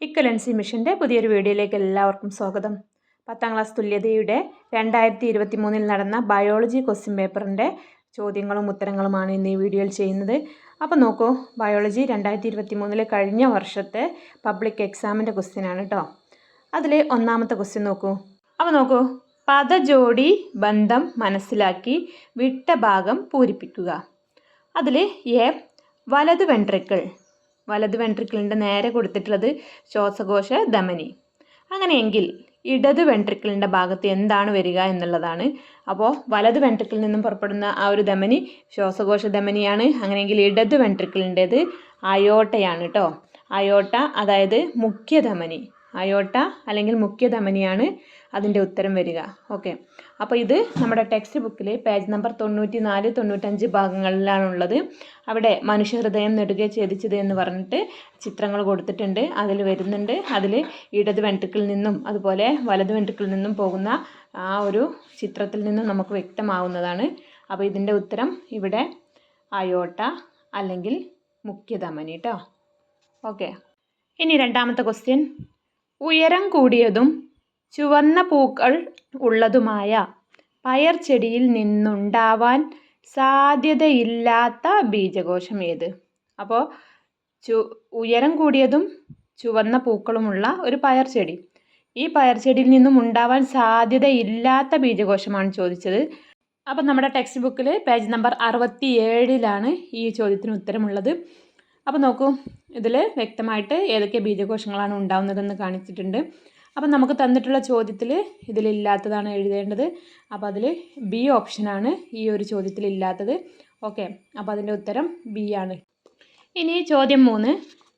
ഇക്കലൻസി മിഷന്റെ പുതിയൊരു വീഡിയോയിലേക്ക് എല്ലാവർക്കും സ്വാഗതം. പത്താം ക്ലാസ് തുല്യതയുടെ രണ്ടായിരത്തി ഇരുപത്തി മൂന്നിൽ നടന്ന ബയോളജി ക്വസ്റ്റ്യൻ പേപ്പറിന്റെ ചോദ്യങ്ങളും ഉത്തരങ്ങളുമാണ് ഇന്ന് ഈ വീഡിയോയിൽ ചെയ്യുന്നത്. അപ്പോൾ നോക്കൂ ബയോളജി രണ്ടായിരത്തി ഇരുപത്തി മൂന്നിലെ കഴിഞ്ഞ വർഷത്തെ പബ്ലിക് എക്സാമിന്റെ ക്വസ്റ്റ്യനാണ് കേട്ടോ അതിൽ ഒന്നാമത്തെ ക്വസ്റ്റ്യൻ നോക്കൂ. അപ്പോൾ നോക്കൂ പദജോടി ബന്ധം മനസ്സിലാക്കി വിട്ട ഭാഗം പൂരിപ്പിക്കുക. അതിൽ എ വലത് വെൻട്രിക്കിൾ വലത് വെൻട്രിക്കിളിന്റെ നേരെ കൊടുത്തിട്ടുള്ളത് ശ്വാസകോശ ധമനി. അങ്ങനെയെങ്കിൽ ഇടത് വെൻട്രിക്കിളിന്റെ ഭാഗത്ത് എന്താണ് വരിക എന്നുള്ളതാണ്. അപ്പോൾ വലത് വെൻട്രിക്കിളിൽ നിന്നും പുറപ്പെടുന്ന ആ ഒരു ധമനി ശ്വാസകോശ ധമനിയാണ്. അങ്ങനെയെങ്കിൽ ഇടത് വെൻട്രിക്കിളിന്റേത് അയോട്ടയാണ് കേട്ടോ അയോട്ട അതായത് മുഖ്യധമനി അയോട്ട അല്ലെങ്കിൽ മുഖ്യധമനിയാണ് അതിന്റെ ഉത്തരം വരിക. ഓക്കെ. അപ്പോൾ ഇത് നമ്മുടെ ടെക്സ്റ്റ് ബുക്കിലെ പേജ് നമ്പർ തൊണ്ണൂറ്റി നാല് തൊണ്ണൂറ്റഞ്ച് ഭാഗങ്ങളിലാണുള്ളത്. അവിടെ മനുഷ്യഹൃദയം നെടുകെ ഛേദിച്ചത് എന്ന് പറഞ്ഞിട്ട് ചിത്രങ്ങൾ കൊടുത്തിട്ടുണ്ട്. അതിൽ വരുന്നുണ്ട്. അതിൽ ഇടത് വെൻട്രിക്കിൽ നിന്നും അതുപോലെ വലത് വെൻട്രിക്കിൽ നിന്നും പോകുന്ന ആ ഒരു ചിത്രത്തിൽ നിന്നും നമുക്ക് വ്യക്തമാവുന്നതാണ്. അപ്പോൾ ഇതിന്റെ ഉത്തരം ഇവിടെ അയോട്ട അല്ലെങ്കിൽ മുഖ്യധമനി കേട്ടോ ഓക്കെ. ഇനി രണ്ടാമത്തെ ക്വസ്റ്റ്യൻ ഉയരം കൂടിയതും ചുവന്ന പൂക്കൾ ഉള്ളതുമായ പയർ ചെടിയിൽ നിന്നുണ്ടാവാൻ സാധ്യതയില്ലാത്ത ബീജകോശം ഏത്? അപ്പോൾ ചു ഉയരം കൂടിയതും ചുവന്ന പൂക്കളുമുള്ള ഒരു പയർ ചെടി. ഈ പയർ ചെടിയിൽ നിന്നും ഉണ്ടാവാൻ സാധ്യതയില്ലാത്ത ബീജകോശമാണ് ചോദിച്ചത്. അപ്പം നമ്മുടെ ടെക്സ്റ്റ് ബുക്കിൽ പേജ് നമ്പർ അറുപത്തി ഏഴിലാണ് ഈ ചോദ്യത്തിന് ഉത്തരമുള്ളത്. അപ്പോൾ നോക്കൂ ഇതിൽ വ്യക്തമായിട്ട് ഏതൊക്കെ ബീജകോശങ്ങളാണ് ഉണ്ടാവുന്നതെന്ന് കാണിച്ചിട്ടുണ്ട്. അപ്പം നമുക്ക് തന്നിട്ടുള്ള ചോദ്യത്തിൽ ഇതിലില്ലാത്തതാണ് എഴുതേണ്ടത്. അപ്പോൾ അതിൽ ബി ഓപ്ഷനാണ് ഈ ഒരു ചോദ്യത്തിൽ ഇല്ലാത്തത് ഓക്കെ അപ്പോൾ അതിന്റെ ഉത്തരം ബി ആണ്. ഇനി ചോദ്യം മൂന്ന്.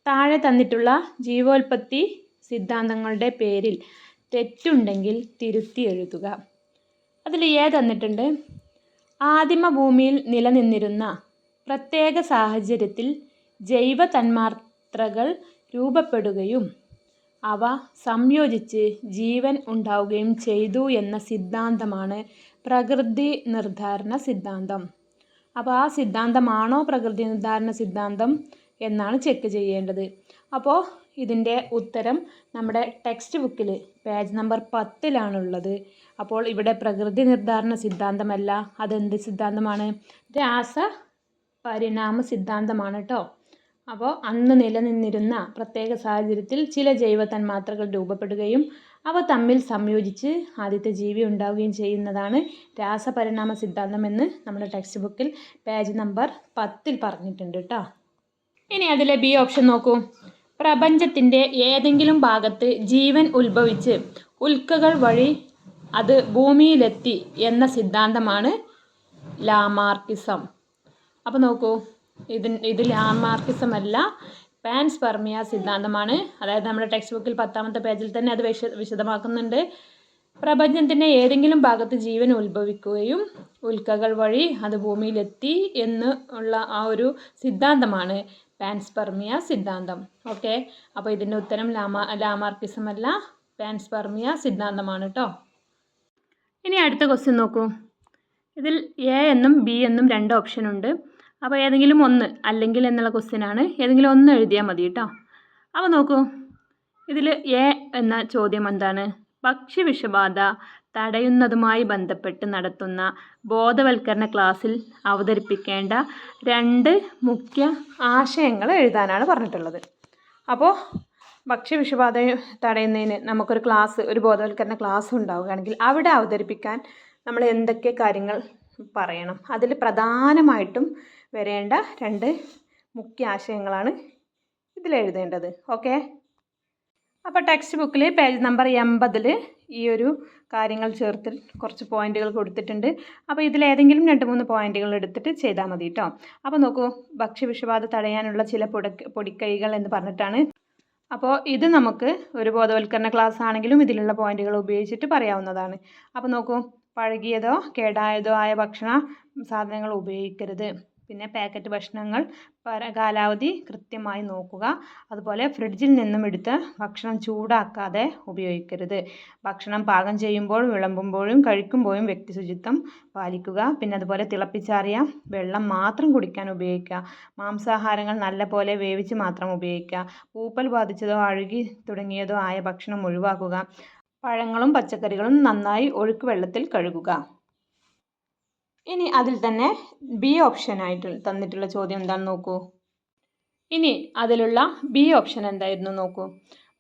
താഴെ തന്നിട്ടുള്ള ജീവോൽപത്തി സിദ്ധാന്തങ്ങളുടെ പേരിൽ തെറ്റുണ്ടെങ്കിൽ തിരുത്തി എഴുതുക. അതിൽ ഏ തന്നിട്ടുണ്ട്. ആദിമ ഭൂമിയിൽ നിലനിന്നിരുന്ന പ്രത്യേക സാഹചര്യത്തിൽ ജൈവ തന്മാത്രകൾ രൂപപ്പെടുകയും അവ സംയോജിച്ച് ജീവൻ ഉണ്ടാവുകയും ചെയ്തു എന്ന സിദ്ധാന്തമാണ് പ്രകൃതി നിർദ്ധാരണ സിദ്ധാന്തം. അപ്പോൾ ആ സിദ്ധാന്തമാണോ പ്രകൃതി നിർദ്ധാരണ സിദ്ധാന്തം എന്നാണ് ചെക്ക് ചെയ്യേണ്ടത്. അപ്പോൾ ഇതിന്റെ ഉത്തരം നമ്മുടെ ടെക്സ്റ്റ് ബുക്കിൽ പേജ് നമ്പർ പത്തിലാണുള്ളത്. അപ്പോൾ ഇവിടെ പ്രകൃതി നിർദ്ധാരണ സിദ്ധാന്തമല്ല അതെന്ത് സിദ്ധാന്തമാണ്? രാസ പരിണാമ സിദ്ധാന്തമാണ് കേട്ടോ അപ്പോൾ അന്ന് നിലനിന്നിരുന്ന പ്രത്യേക സാഹചര്യത്തിൽ ചില ജൈവ തന്മാത്രകൾ രൂപപ്പെടുകയും അവ തമ്മിൽ സംയോജിച്ച് ആദ്യത്തെ ജീവി ഉണ്ടാവുകയും ചെയ്യുന്നതാണ് രാസപരിണാമ സിദ്ധാന്തം എന്ന് നമ്മുടെ ടെക്സ്റ്റ് ബുക്കിൽ പേജ് നമ്പർ പത്തിൽ പറഞ്ഞിട്ടുണ്ട് കേട്ടോ. ഇനി അതിലെ ബി ഓപ്ഷൻ നോക്കൂ. പ്രപഞ്ചത്തിന്റെ ഏതെങ്കിലും ഭാഗത്ത് ജീവൻ ഉത്ഭവിച്ച് ഉൽക്കകൾ വഴി അത് ഭൂമിയിലെത്തി എന്ന സിദ്ധാന്തമാണ് ലാമാർക്കിസം. അപ്പോൾ നോക്കൂ. ഇതിൻ ഇത് ലാമാർക്കിസം അല്ല പാൻസ്പെർമിയ സിദ്ധാന്തമാണ്. അതായത് നമ്മുടെ ടെക്സ്റ്റ് ബുക്കിൽ പത്താമത്തെ പേജിൽ തന്നെ അത് വിശ വിശദമാക്കുന്നുണ്ട്. പ്രപഞ്ചത്തിന്റെ ഏതെങ്കിലും ഭാഗത്ത് ജീവൻ ഉത്ഭവിക്കുകയും ഉൽക്കകൾ വഴി അത് ഭൂമിയിലെത്തി എന്ന് ഉള്ള ആ ഒരു സിദ്ധാന്തമാണ് പാൻസ്പെർമിയ സിദ്ധാന്തം. ഓക്കെ? അപ്പോൾ ഇതിന്റെ ഉത്തരം ലാമാ ലാമാർക്കിസം അല്ല പാൻസ്പെർമിയ സിദ്ധാന്തമാണ് കേട്ടോ ഇനി അടുത്ത ക്വസ്റ്റ്യൻ നോക്കൂ. ഇതിൽ എ എന്നും ബി എന്നും രണ്ട് ഓപ്ഷൻ ഉണ്ട്. അപ്പോൾ ഏതെങ്കിലും ഒന്ന് അല്ലെങ്കിൽ എന്നുള്ള ക്വസ്റ്റ്യൻ ആണ്. ഏതെങ്കിലും ഒന്ന് എഴുതിയാൽ മതി കേട്ടോ അപ്പോൾ നോക്കൂ. ഇതിൽ എ എന്ന ചോദ്യം എന്താണ്? ഭക്ഷ്യവിഷബാധ തടയുന്നതുമായി ബന്ധപ്പെട്ട് നടത്തുന്ന ബോധവൽക്കരണ ക്ലാസ്സിൽ അവതരിപ്പിക്കേണ്ട രണ്ട് മുഖ്യ ആശയങ്ങൾ എഴുതാനാണ് പറഞ്ഞിട്ടുള്ളത്. അപ്പോൾ ഭക്ഷ്യ വിഷബാധ തടയുന്നതിന് നമുക്കൊരു ക്ലാസ് ഒരു ബോധവൽക്കരണ ക്ലാസ് ഉണ്ടാവുകയാണെങ്കിൽ അവിടെ അവതരിപ്പിക്കാൻ നമ്മൾ എന്തൊക്കെ കാര്യങ്ങൾ പറയണം? അതിൽ പ്രധാനമായിട്ടും വരേണ്ട രണ്ട് മുഖ്യ ആശയങ്ങളാണ് ഇതിലെഴുതേണ്ടത് ഓക്കെ? അപ്പോൾ ടെക്സ്റ്റ് ബുക്കിൽ പേജ് നമ്പർ എൺപതിൽ ഈ ഒരു കാര്യങ്ങൾ ചേർത്ത് കുറച്ച് പോയിന്റുകൾ കൊടുത്തിട്ടുണ്ട്. അപ്പോൾ ഇതിലേതെങ്കിലും രണ്ട് മൂന്ന് പോയിന്റുകൾ എടുത്തിട്ട് ചെയ്താൽ മതി കേട്ടോ അപ്പോൾ നോക്കൂ ഭക്ഷ്യവിഷബാധ തടയാനുള്ള ചില പൊട പൊടിക്കൈകൾ എന്ന് പറഞ്ഞിട്ടാണ്. അപ്പോൾ ഇത് നമുക്ക് ഒരു ബോധവൽക്കരണ ക്ലാസ് ആണെങ്കിലും ഇതിലുള്ള പോയിന്റുകൾ ഉപയോഗിച്ചിട്ട് പറയാവുന്നതാണ്. അപ്പോൾ നോക്കൂ പഴകിയതോ കേടായതോ ആയ ഭക്ഷണ സാധനങ്ങൾ ഉപയോഗിക്കരുത്. പിന്നെ പാക്കറ്റ് ഭക്ഷണങ്ങൾ കാലാവധി കൃത്യമായി നോക്കുക. അതുപോലെ ഫ്രിഡ്ജിൽ നിന്നും എടുത്ത് ഭക്ഷണം ചൂടാക്കാതെ ഉപയോഗിക്കരുത്. ഭക്ഷണം പാകം ചെയ്യുമ്പോൾ വിളമ്പുമ്പോഴും കഴിക്കുമ്പോഴും വ്യക്തി ശുചിത്വം പാലിക്കുക. പിന്നെ അതുപോലെ തിളപ്പിച്ചാറിയ വെള്ളം മാത്രം കുടിക്കാൻ ഉപയോഗിക്കുക. മാംസാഹാരങ്ങൾ നല്ലപോലെ വേവിച്ച് മാത്രം ഉപയോഗിക്കുക. പൂപ്പൽ ബാധിച്ചതോ അഴുകി തുടങ്ങിയതോ ആയ ഭക്ഷണം ഒഴിവാക്കുക. പഴങ്ങളും പച്ചക്കറികളും നന്നായി ഒഴുക്ക് വെള്ളത്തിൽ കഴുകുക. ഇനി അതിൽ തന്നെ ബി ഓപ്ഷൻ ഓപ്ഷനായിട്ട് തന്നിട്ടുള്ള ചോദ്യം എന്താണെന്ന് നോക്കൂ. ഇനി അതിലുള്ള ബി ഓപ്ഷൻ എന്തായിരുന്നു നോക്കൂ.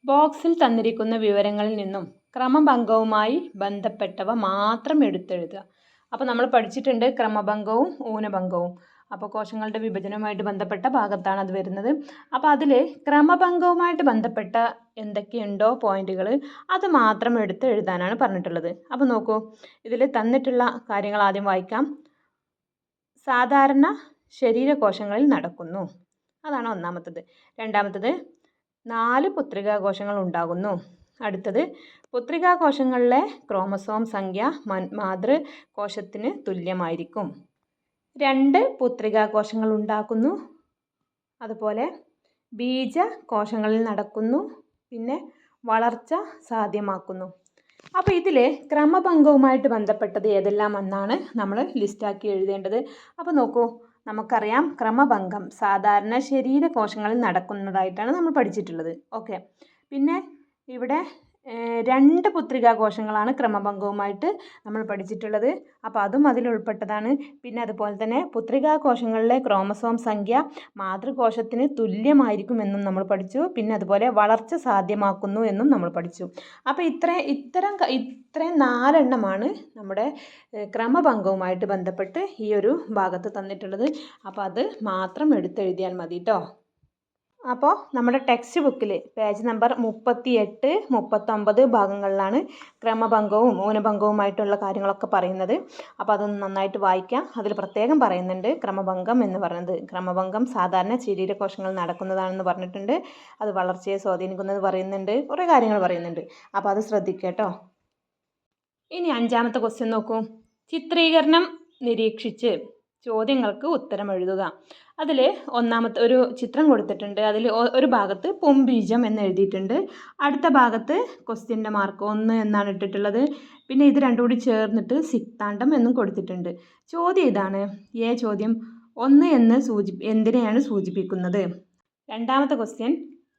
ബോക്സിൽ തന്നിരിക്കുന്ന വിവരങ്ങളിൽ നിന്നും ക്രമഭംഗവുമായി ബന്ധപ്പെട്ടവ മാത്രം എടുത്തെഴുതുക. അപ്പോൾ നമ്മൾ പഠിച്ചിട്ടുണ്ട് ക്രമഭംഗവും ഊനഭംഗവും. അപ്പോൾ കോശങ്ങളുടെ വിഭജനവുമായിട്ട് ബന്ധപ്പെട്ട ഭാഗത്താണ് അത് വരുന്നത്. അപ്പോൾ അതിൽ ക്രമഭംഗവുമായിട്ട് ബന്ധപ്പെട്ട എന്തൊക്കെയുണ്ടോ പോയിന്റുകൾ അത് മാത്രം എടുത്ത് എഴുതാനാണ് പറഞ്ഞിട്ടുള്ളത്. അപ്പോൾ നോക്കൂ ഇതിൽ തന്നിട്ടുള്ള കാര്യങ്ങൾ ആദ്യം വായിക്കാം. സാധാരണ ശരീരകോശങ്ങളിൽ നടക്കുന്നു. അതാണ് ഒന്നാമത്തത്. രണ്ടാമത്തത് നാല് പുത്രികാകോശങ്ങൾ ഉണ്ടാകുന്നു. അടുത്തത്. പുത്രികാ കോശങ്ങളിലെ ക്രോമസോം സംഖ്യ മാതൃ കോശത്തിന് തുല്യമായിരിക്കും. രണ്ട് പുത്രികാ കോശങ്ങൾ ഉണ്ടാക്കുന്നു. അതുപോലെ ബീജ കോശങ്ങളിൽ നടക്കുന്നു. പിന്നെ വളർച്ച സാധ്യമാക്കുന്നു. അപ്പോൾ ഇതിൽ ക്രമഭംഗവുമായിട്ട് ബന്ധപ്പെട്ടത് ഏതെല്ലാം എന്നാണ് നമ്മൾ ലിസ്റ്റാക്കി എഴുതേണ്ടത്. അപ്പോൾ നോക്കൂ നമുക്കറിയാം ക്രമഭംഗം സാധാരണ ശരീര കോശങ്ങളിൽ നടക്കുന്നതായിട്ടാണ് നമ്മൾ പഠിച്ചിട്ടുള്ളത്. ഓക്കെ. പിന്നെ ഇവിടെ രണ്ട് പുത്രികാഘോഷങ്ങളാണ് ക്രമഭംഗവുമായിട്ട് നമ്മൾ പഠിച്ചിട്ടുള്ളത്. അപ്പോൾ അതും അതിൽ ഉൾപ്പെട്ടതാണ്. പിന്നെ അതുപോലെ തന്നെ പുത്രികാഘോഷങ്ങളിലെ ക്രോമസോം സംഖ്യ മാതൃകോശത്തിന് തുല്യമായിരിക്കും എന്നും നമ്മൾ പഠിച്ചു. പിന്നെ അതുപോലെ വളർച്ച സാധ്യമാക്കുന്നു എന്നും നമ്മൾ പഠിച്ചു. അപ്പോൾ ഇത്ര ഇത്തരം ഇത്രയും നാലെണ്ണമാണ് നമ്മുടെ ക്രമഭംഗവുമായിട്ട് ബന്ധപ്പെട്ട് ഈ ഒരു ഭാഗത്ത് തന്നിട്ടുള്ളത്. അപ്പോൾ അത് മാത്രം എടുത്തെഴുതിയാൽ മതി കേട്ടോ അപ്പോൾ നമ്മുടെ ടെക്സ്റ്റ് ബുക്കിൽ പേജ് നമ്പർ മുപ്പത്തി എട്ട് മുപ്പത്തൊമ്പത് ഭാഗങ്ങളിലാണ് ക്രമഭംഗവും ഊനഭംഗവുമായിട്ടുള്ള കാര്യങ്ങളൊക്കെ പറയുന്നത്. അപ്പോൾ അതൊന്ന് നന്നായിട്ട് വായിക്കാം. അതിൽ പ്രത്യേകം പറയുന്നുണ്ട് ക്രമഭംഗം എന്ന് പറയുന്നത് ക്രമഭംഗം സാധാരണ ശരീരകോശങ്ങൾ നടക്കുന്നതാണെന്ന് പറഞ്ഞിട്ടുണ്ട്. അത് വളർച്ചയെ സ്വാധീനിക്കുന്നത് പറയുന്നുണ്ട്. കുറേ കാര്യങ്ങൾ പറയുന്നുണ്ട്. അപ്പോൾ അത് ശ്രദ്ധിക്കുക കേട്ടോ ഇനി അഞ്ചാമത്തെ ക്വസ്റ്റ്യൻ നോക്കൂ. ചിത്രീകരണം നിരീക്ഷിച്ച്. ചോദ്യങ്ങൾക്ക് ഉത്തരം എഴുതുക. അതിൽ ഒന്നാമത്തെ ഒരു ചിത്രം കൊടുത്തിട്ടുണ്ട്. അതിൽ ഒരു ഭാഗത്ത് പൊമ്പീജം എന്ന് എഴുതിയിട്ടുണ്ട്. അടുത്ത ഭാഗത്ത് ക്വസ്റ്റ്യന്റെ മാർക്ക് ഒന്ന് എന്നാണ് ഇട്ടിട്ടുള്ളത്. പിന്നെ ഇത് രണ്ടും കൂടി ചേർന്നിട്ട് സിക്താണ്ടം എന്നും കൊടുത്തിട്ടുണ്ട്. ചോദ്യം ഇതാണ്. ഏ ചോദ്യം ഒന്ന് എന്ന് സൂചി എന്തിനെയാണ് സൂചിപ്പിക്കുന്നത്? രണ്ടാമത്തെ ക്വസ്റ്റ്യൻ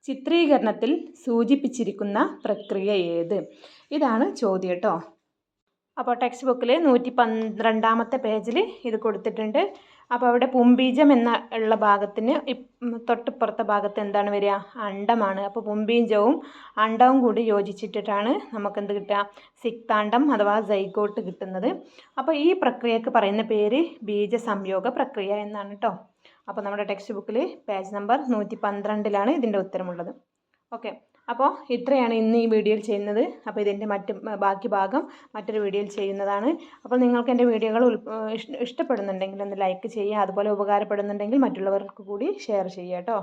ചിത്രീകരണത്തിൽ സൂചിപ്പിച്ചിരിക്കുന്ന പ്രക്രിയ ഏത്? ഇതാണ് ചോദ്യം കേട്ടോ. അപ്പോൾ ടെക്സ്റ്റ് ബുക്കിൽ നൂറ്റി പന്ത്രണ്ടാമത്തെ പേജിൽ ഇത് കൊടുത്തിട്ടുണ്ട്. അപ്പോൾ അവിടെ പുംബീജം എന്ന ഉള്ള ഭാഗത്തിന് തൊട്ടിപ്പുറത്തെ ഭാഗത്ത് എന്താണ് വരിക? അണ്ടമാണ്. അപ്പോൾ പുംബീജവും അണ്ടവും കൂടി യോജിച്ചിട്ടിട്ടാണ് നമുക്കെന്ത് കിട്ടുക? സിക്താണ്ടം അഥവാ സൈഗോട്ട് കിട്ടുന്നത്. അപ്പോൾ ഈ പ്രക്രിയക്ക് പറയുന്ന പേര് ബീജ സംയോഗ പ്രക്രിയ എന്നാണ് കേട്ടോ അപ്പോൾ നമ്മുടെ ടെക്സ്റ്റ് ബുക്കിൽ പേജ് നമ്പർ നൂറ്റി പന്ത്രണ്ടിലാണ് ഇതിന്റെ ഉത്തരമുള്ളത്. ഓക്കെ അപ്പോൾ ഇത്രയാണ് ഇന്ന് ഈ വീഡിയോയിൽ ചെയ്യുന്നത്. അപ്പോൾ ഇതിന്റെ മറ്റ് ബാക്കി ഭാഗം മറ്റൊരു വീഡിയോയിൽ ചെയ്യുന്നതാണ്. അപ്പോൾ നിങ്ങൾക്ക് എന്റെ വീഡിയോകൾ ഇഷ്ടപ്പെടുന്നുണ്ടെങ്കിൽ ഒന്ന് ലൈക്ക് ചെയ്യുക അതുപോലെ ഉപകാരപ്പെടുന്നുണ്ടെങ്കിൽ മറ്റുള്ളവർക്ക് കൂടി ഷെയർ ചെയ്യുക കേട്ടോ.